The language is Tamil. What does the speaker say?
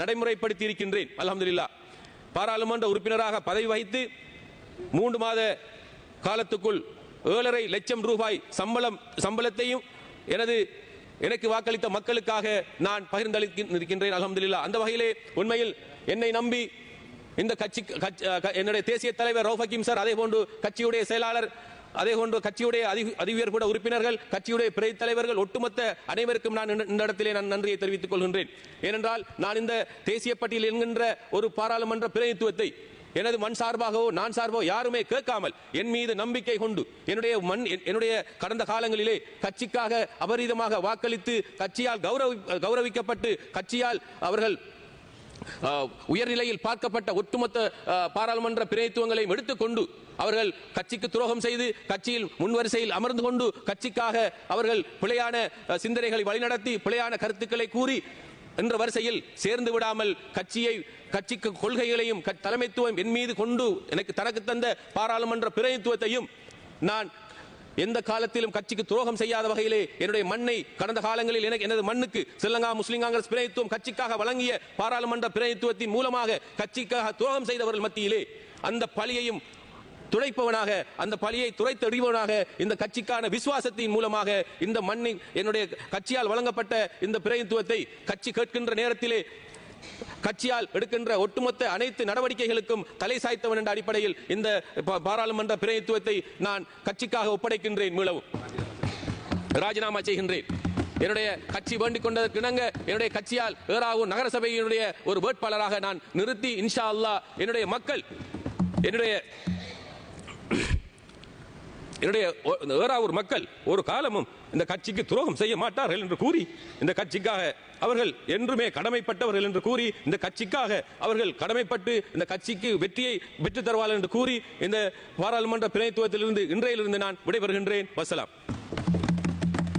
நடைமுறைப்படுத்தி இருக்கின்றேன் அல்ஹம்துலில்லா. பாராளுமன்ற உறுப்பினராக பதவி வகித்து மூன்று மாத காலத்துக்குள் ஏழரை லட்சம் ரூபாய் சம்பளம் சம்பளத்தையும் எனது எனக்கு வாக்களித்த மக்களுக்காக நான் பகிர்ந்தளிக்கின்றேன் அல்ஹம்துலில்லா. அந்த வகையிலே உண்மையில் என்னை நம்பி இந்த கட்சி க- என்னுடைய தேசிய தலைவர் ரவுஃபகிம் சார் அதே போன்று கட்சியுடைய செயலாளர் அதே போன்று கட்சியுடைய அதி அதிவியர் கூட உறுப்பினர்கள் கட்சியுடைய பிறை தலைவர்கள் ஒட்டுமொத்த அனைவருக்கும் நான் இந்த- இடத்திலே நான் நன்றியை தெரிவித்துக் கொள்கின்றேன். ஏனென்றால் நான் இந்த தேசிய பட்டியல் என்கின்ற ஒரு பாராளுமன்ற பிரதிநிதித்துவத்தை எனது மண் சார்பாகவோ நான் சார்பாகவோ யாருமே கேட்காமல் என் மீது நம்பிக்கை கொண்டு என்னுடைய மண் என்- என்னுடைய கடந்த காலங்களிலே கட்சிக்காக அபரீதமாக வாக்களித்து கட்சியால் கௌரவி கௌரவிக்கப்பட்டு கட்சியால் அவர்கள் உயர்நிலையில் பார்க்கப்பட்ட ஒட்டுமொத்த பாராளுமன்ற பிரதித்துவங்களையும் எடுத்துக்கொண்டு அவர்கள் கட்சிக்கு துரோகம் செய்து கட்சியில் முன்வரிசையில் அமர்ந்து கொண்டு கட்சிக்காக அவர்கள் பிழையான சிந்தனைகளை வழிநடத்தி பிழையான கருத்துக்களை கூறி என்ற வரிசையில் சேர்ந்து விடாமல் கட்சியை கட்சிக்கு கொள்கைகளையும் தலைமைத்துவம் என் மீது கொண்டு எனக்கு தனக்கு தந்த பாராளுமன்ற பிரதித்துவத்தையும் நான் எந்த காலத்திலும் கட்சிக்கு துரோகம் செய்யாத வகையிலே என்னுடைய மண்ணை கடந்த காலங்களில் எனக்கு எனது மண்ணுக்கு ஸ்ரீலங்கா முஸ்லிம் காங்கிரஸ் பிரதித்துவம் கட்சிக்காக வழங்கிய பாராளுமன்ற பிரதித்துவத்தின் மூலமாக கட்சிக்காக துரோகம் செய்தவர்கள் மத்தியிலே அந்த பழியையும் துடைப்பவனாக அந்த பழியை துடைத்தெறிவனாக இந்த கட்சிக்கான விசுவாசத்தின் மூலமாக இந்த மண்ணின் என்னுடைய கட்சியால் வழங்கப்பட்ட இந்த பிரதித்துவத்தை கட்சி கேட்கின்ற நேரத்திலே கட்சியால் எடுக்கின்ற ஒட்டுமொத்த அனைத்து நடவடிக்கைகளுக்கும் தலை சாய்த்தவன் என்ற அடிப்படையில் இந்த பாராளுமன்ற பிரதித்துவத்தை நான் கட்சிக்காக ஒப்படைக்கின்றேன் மீளவும். ராஜினாமா செய்கின்றேன். என்னுடைய கட்சி வேண்டிக் கொண்டதற்கு இணங்க என்னுடைய கட்சியால் ஏறாவூர் நகரசபையினுடைய ஒரு வேட்பாளராக நான் நிறுத்தி இன்ஷா அல்லாஹ் என்னுடைய மக்கள் என்னுடைய என்னுடைய வேறாவூர் மக்கள் ஒரு காலமும் இந்த கட்சிக்கு துரோகம் செய்ய மாட்டார்கள் என்று கூறி இந்த கட்சிக்காக அவர்கள் என்றுமே கடமைப்பட்டவர்கள் என்று கூறி இந்த கட்சிக்காக அவர்கள் கடமைப்பட்டு இந்த கட்சிக்கு வெற்றியை பெற்றுத் தருவார்கள் என்று கூறி இந்த பாராளுமன்ற பிரதித்துவத்திலிருந்து இன்றையிலிருந்து நான் விடைபெறுகின்றேன். வசலாம்.